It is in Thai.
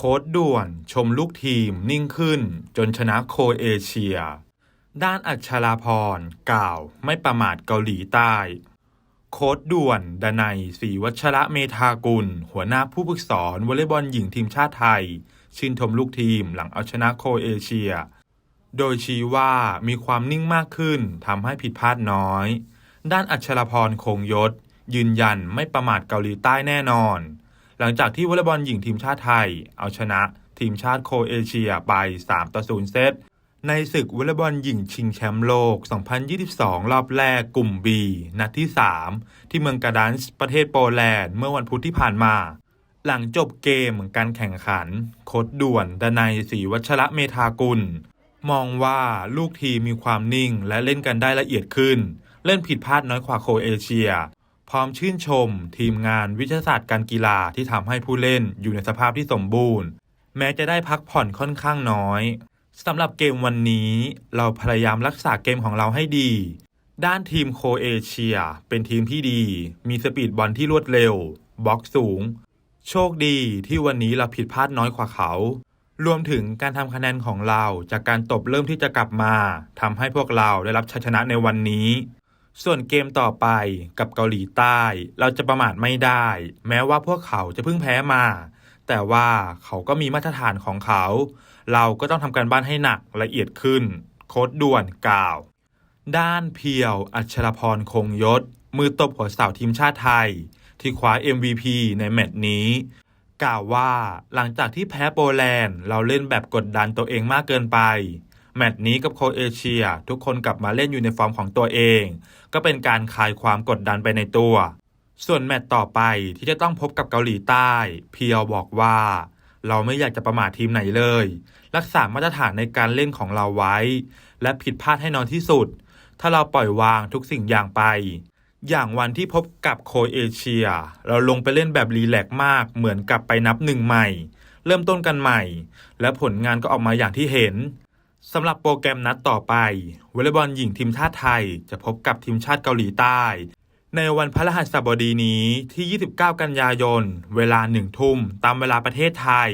โค้ดด่วน ชมลูกทีมนิ่งขึ้น จนชนะโคเอเชีย ด้านอัชราพรกล่าวไม่ประมาทเกาหลีใต้ โค้ดด่วนดนัยศรีวัชระเมธากุล หัวหน้าผู้ฝึกสอนวอลเลย์บอลหญิงทีมชาติไทย ชื่นชมลูกทีมหลังเอาชนะโคเอเชีย โดยชี้ว่ามีความนิ่งมากขึ้นทำให้ผิดพลาดน้อย ด้านอัชรพรคงยศ ยืนยันไม่ประมาทเกาหลีใต้แน่นอน หลังจากที่วอลเลย์บอลหญิงทีมชาติไทย เอาชนะทีมชาติโคเอเชียไป 3 ต่อ 0 เซต ในศึกวอลเลย์บอลหญิงชิงแชมป์โลก 2022 รอบแรกกลุ่ม B นัดที่ 3 ที่เมืองกาดันส์ประเทศโปแลนด์เมื่อวันพุธที่ผ่านมา หลังจบเกมการแข่งขัน โคดด่วนดนัยศรีวัชระเมธากุล มองว่าลูกทีมมีความนิ่งและเล่นกันได้ละเอียดขึ้น เล่นผิดพลาดน้อยกว่าโคเอเชีย พร้อมชื่นชม ทีมงานวิทยาศาสตร์การกีฬาที่ทำให้ผู้เล่นอยู่ในสภาพที่สมบูรณ์ แม้จะได้พักผ่อนค่อนข้างน้อยสำหรับเกมวันนี้ เราพยายามรักษาเกมของเราให้ดี ด้านทีมโคเอเชีย เป็นทีมที่ดี มีสปีดบอลที่รวดเร็วบล็อกสูง โชคดีที่วันนี้เราผิดพลาดน้อยกว่าเขา รวมถึงการทำคะแนนของเราจากการตบเริ่มที่จะกลับมาทำให้พวกเราได้รับชัยชนะในวันนี้ ส่วนเกมต่อไปกับเกาหลีใต้ เราจะประมาทไม่ได้ แม้ว่าพวกเขาจะเพิ่งแพ้มา แต่ว่าเขาก็มีมาตรฐานของเขา เราก็ต้องทำการบ้านให้หนักละเอียดขึ้น โค้ดด่วนกล่าว ด้านเพียว อัชรพรคงยศ มือตบหัวเสาทีมชาติไทย ที่คว้า MVP ในแมตช์นี้ กล่าวว่าหลังจากที่แพ้โปแลนด์ เราเล่นแบบกดดันตัวเองมากเกินไป แมตช์นี้กับโคเอเชีย ทุกคนกลับมาเล่นอยู่ในฟอร์มของตัวเอง ก็เป็นการคลายความกดดันไปในตัว ส่วนแมตช์ต่อไปที่จะต้องพบกับเกาหลีใต้ เพียวบอกว่า เราไม่อยากจะประมาททีมไหนเลย รักษามาตรฐานในการเล่นของเราไว้ และผิดพลาดให้น้อยที่สุด ถ้าเราปล่อยวางทุกสิ่งอย่างไป อย่างวันที่พบกับโคเอเชีย เราลงไปเล่นแบบรีแลกซ์มากเหมือนกับไปนับหนึ่งใหม่ เริ่มต้นกันใหม่ และผลงานก็ออกมาอย่างที่เห็น สำหรับโปรแกรมนัดต่อไปวอลเลย์บอลหญิงทีมชาติไทย จะพบกับทีมชาติเกาหลีใต้ ในวันพฤหัสบดีนี้ที่ 29 กันยายน เวลา1ทุ่มตามเวลาประเทศไทย